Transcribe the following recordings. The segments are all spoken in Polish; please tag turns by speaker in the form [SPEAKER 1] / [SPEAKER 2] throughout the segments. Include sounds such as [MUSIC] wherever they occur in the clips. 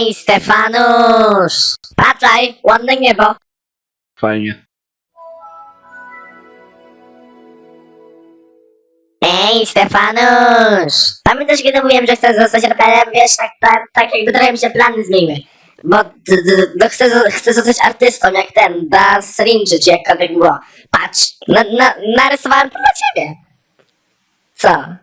[SPEAKER 1] Ej, Stefanusz! Patrzaj, ładne niebo.
[SPEAKER 2] Fajnie.
[SPEAKER 1] Ej, Stefanusz! Pamiętasz, kiedy mówiłem, że chcę zostać raperem? Wiesz, tak, tak, tak jakby trochę mi się plany zmieniły. Bo d, chcę, chcę zostać artystą, jak ten, Das Rinczy, czy jakkolwiek było. Patrz, na, na, narysowałem to dla ciebie. Co?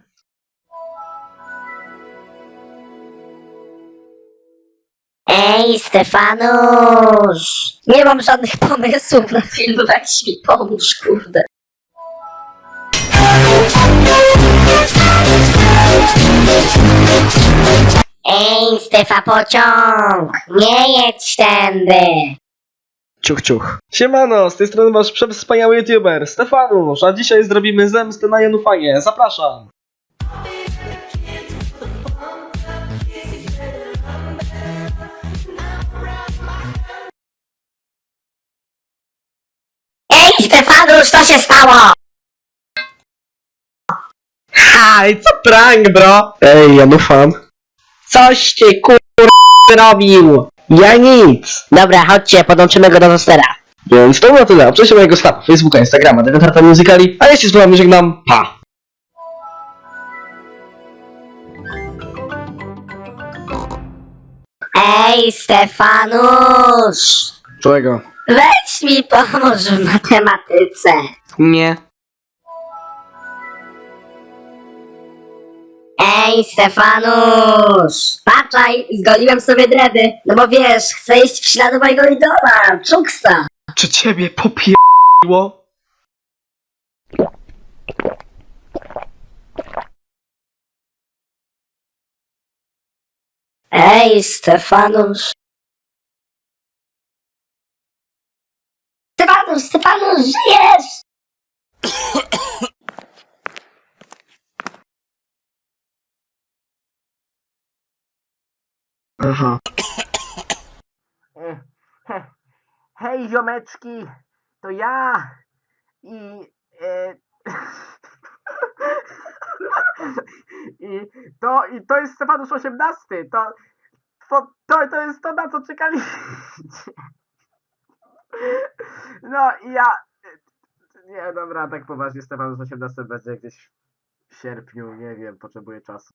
[SPEAKER 1] Ej, Stefanusz! Nie mam żadnych pomysłów na film, weź mi pomóż, kurde. Ej, Stefa pociąg! Nie jedź tędy!
[SPEAKER 2] Ciuch, ciuch. Siemano, z tej strony wasz przewspaniały youtuber, Stefanusz, a dzisiaj zrobimy zemstę na Janufanie. Zapraszam.
[SPEAKER 1] Stefanusz, co się stało?
[SPEAKER 3] Haj, co prank, bro?
[SPEAKER 2] Ej, Janufan.
[SPEAKER 3] Coś ty kur... robił? Ja nic. Dobra, chodźcie, podłączymy go do tostera.
[SPEAKER 2] Więc to było tyle. Obczajcie mojego stawu, Facebooka, Instagrama, Deventarta Musicali, a ja się z wami żegnam. Pa!
[SPEAKER 1] Ej, Stefanusz!
[SPEAKER 2] Czego?
[SPEAKER 1] Weź mi pomóż w matematyce.
[SPEAKER 3] Nie.
[SPEAKER 1] Ej, Stefanusz! Patrzaj, zgoliłem sobie dredy. No bo wiesz, chcę iść w ślady mojego idola, Czuksa.
[SPEAKER 2] Czy ciebie popierdło?
[SPEAKER 1] Ej, Stefanusz! Stefanusz, Stefanusz, żyjesz!
[SPEAKER 2] Aha. [COUGHS]
[SPEAKER 3] Hej, ziomeczki, to ja. I... E... [LAUGHS] I to, I to jest Stefanusz 18. To, to, to, to jest to, na co czekaliście. No i ja... Nie, dobra, tak poważnie, Stefanusz 18 będzie gdzieś w sierpniu, nie wiem, potrzebuję czasu.